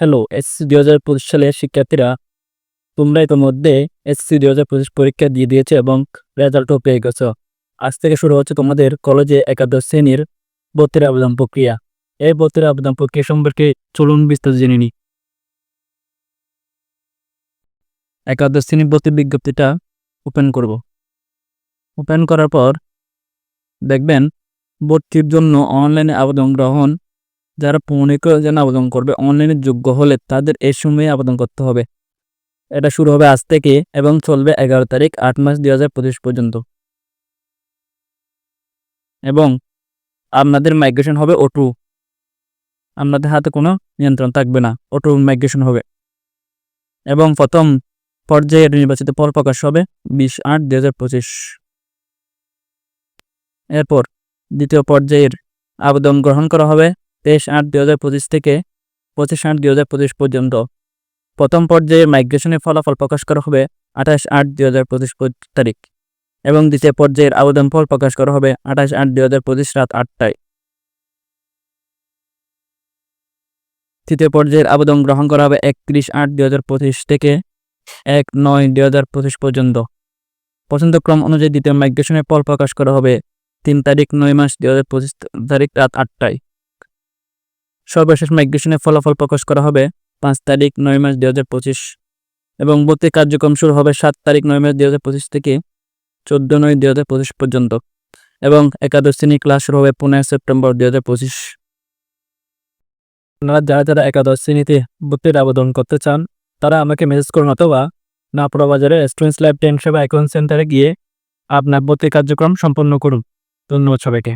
Hello SC দুই হাজার পঁচিশ সালের শিক্ষার্থীরা, তোমরা ইতিমধ্যে এসসি দুই হাজার পঁচিশ পরীক্ষা দিয়ে দিয়েছে এবং রেজাল্টও পেয়ে গেছ। আজ থেকে শুরু হচ্ছে তোমাদের কলেজে একাদশ শ্রেণির ভর্তির আবেদন প্রক্রিয়া। এই ভর্তির আবেদন প্রক্রিয়া সম্পর্কে চলুন বিস্তারিত জেনে নিই। একাদশ শ্রেণির ভর্তির বিজ্ঞপ্তিটা ওপেন করব। ওপেন করার পর দেখবেন, ভর্তির জন্য অনলাইনে আবেদন গ্রহণ যারা পৌনিক যেন আবেদন করবে অনলাইনে যোগ্য হলে তাদের এই সময়ে আবেদন করতে হবে। এটা শুরু হবে আজ থেকে এবং চলবে এগারো তারিখ, আট মাস দুই হাজার পঁচিশ পর্যন্ত। এবং আপনাদের মাইগ্রেশন হবে ওটু আপনাদের হাতে কোনো নিয়ন্ত্রণ থাকবে না ওটু মাইগ্রেশন হবে। এবং প্রথম পর্যায়ের নির্বাচিত ফল প্রকাশ হবে বিশ আট দুই হাজার পঁচিশ। এরপর দ্বিতীয় পর্যায়ের আবেদন গ্রহণ করা হবে তেইশ আট দুই হাজার পঁচিশ থেকে পঁচিশ আট দুই হাজার পঁচিশ পর্যন্ত। প্রথম পর্যায়ের মাইগ্রেশনের ফলাফল প্রকাশ করা হবে আঠাশ আট দুই হাজার পঁচিশ তারিখ এবং দ্বিতীয় পর্যায়ের আবেদন ফল প্রকাশ করা হবে আঠাশ আট দুই হাজার পঁচিশ রাত আটটায়। তৃতীয় পর্যায়ের আবেদন গ্রহণ করা হবে একত্রিশ আট দুই হাজার পঁচিশ থেকে এক নয় দুই হাজার পঁচিশ পর্যন্ত। পছন্দক্রম অনুযায়ী দ্বিতীয় মাইগ্রেশনের ফল প্রকাশ করা হবে তিন তারিখ নয় মাস দুই হাজার পঁচিশ তারিখ রাত আটটায়। সর্বশেষ মাইগ্রেশনের ফলাফল প্রকাশ করা হবে পাঁচ তারিখ নয় মাস দুই হাজার পঁচিশ এবং ভর্তি কার্যক্রম শুরু হবে সাত তারিখ নয় মাস দুই হাজার পঁচিশ থেকে চোদ্দ নয় দুই হাজার পঁচিশ পর্যন্ত এবং একাদশ শ্রেণি ক্লাস শুরু হবে পনেরো সেপ্টেম্বর দুই হাজার পঁচিশ। আপনারা যারা যারা একাদশ শ্রেণীতে ভর্তির আবেদন করতে চান, তারা আমাকে মেসেজ করুন অথবা নাপড়া বাজারে স্টুডেন্টস লাইফ টেন সেবা অ্যাকাউন্ট সেন্টারে গিয়ে আপনার ভর্তি কার্যক্রম সম্পন্ন করুন। ধন্যবাদ সবাইকে।